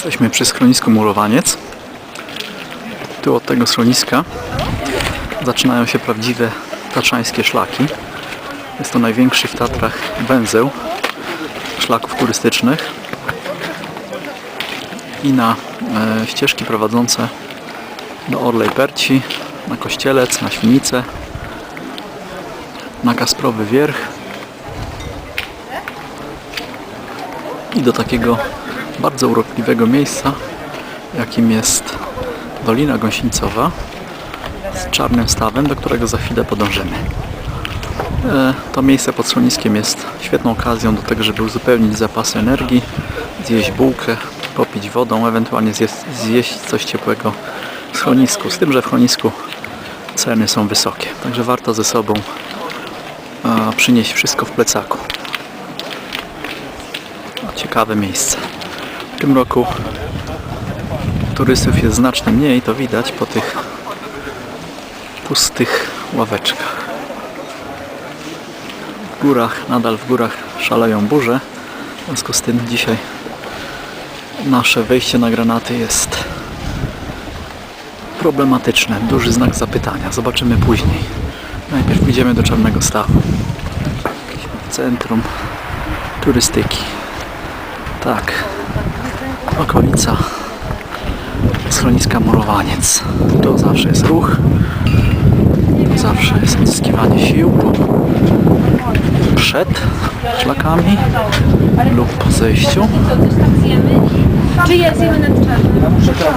Jesteśmy przy schronisku Murowaniec. Tu od tego schroniska zaczynają się prawdziwe tatrzańskie szlaki. Jest to największy w Tatrach węzeł szlaków turystycznych. I na e, ścieżki prowadzące do Orlej Perci, na Kościelec, na Świnicę, na Kasprowy Wierch i do takiego bardzo urokliwego miejsca, jakim jest Dolina Gąsienicowa z czarnym stawem, do którego za chwilę podążymy. E, To miejsce pod schroniskiem jest świetną okazją do tego, żeby uzupełnić zapasy energii, zjeść bułkę, popić wodą, ewentualnie zjeść, zjeść coś ciepłego w schronisku. Z tym, że w schronisku ceny są wysokie, także warto ze sobą e, przynieść wszystko w plecaku. Ciekawe miejsce. W tym roku turystów jest znacznie mniej, to widać po tych pustych ławeczkach. W górach, nadal w górach szaleją burze. W związku z tym dzisiaj nasze wejście na granaty jest problematyczne. Duży znak zapytania. Zobaczymy później. Najpierw pójdziemy do Czarnego Stawu. Centrum turystyki. Tak. Okolica schroniska Murowaniec. Tu zawsze jest ruch. Tu zawsze jest odzyskiwanie sił przed szlakami lub po zejściu. Czy je zjemy na czarno? Muszę teraz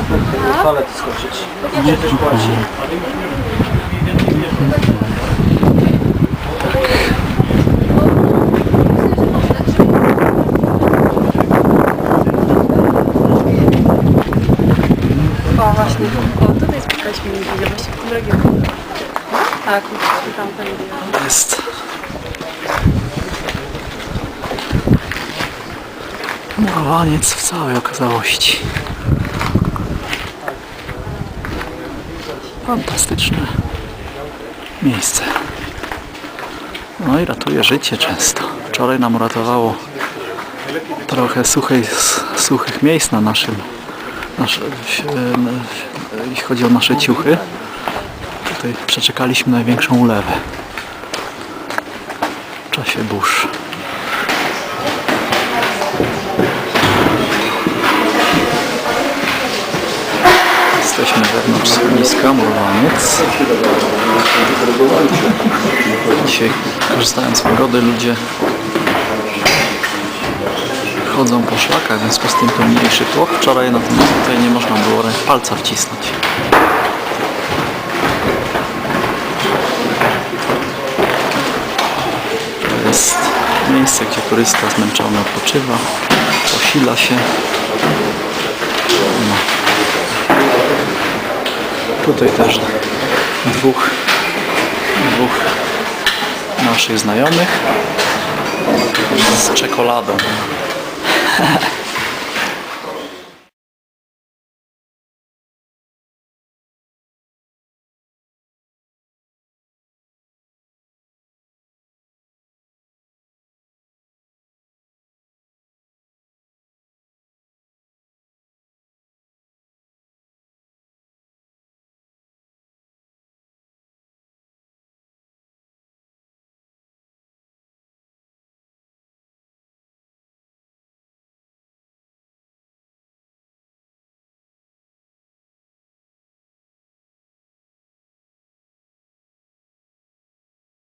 do toalety skoczyć. Gdzie też płaci? O właśnie, o tutaj spotkaliśmy niedźwiedzia właśnie w tym regionie. Tak, tam będzie. jest Murowaniec w całej okazałości. Fantastyczne miejsce. No i ratuje życie często. Wczoraj nam uratowało trochę suchej, suchych miejsc na naszym, nasze, w- na- jeśli chodzi o nasze ciuchy. Tutaj przeczekaliśmy największą ulewę w czasie burz. Jesteśmy wewnątrz schroniska Murowaniec. Dzisiaj korzystając z pogody ludzie chodzą po szlakach, w związku z tym to mniejszy tłok. Wczoraj natomiast tutaj nie można było palca wcisnąć. To jest miejsce, gdzie turysta zmęczony odpoczywa, posila się. No. Tutaj też dwóch, dwóch naszych znajomych z czekoladą. that.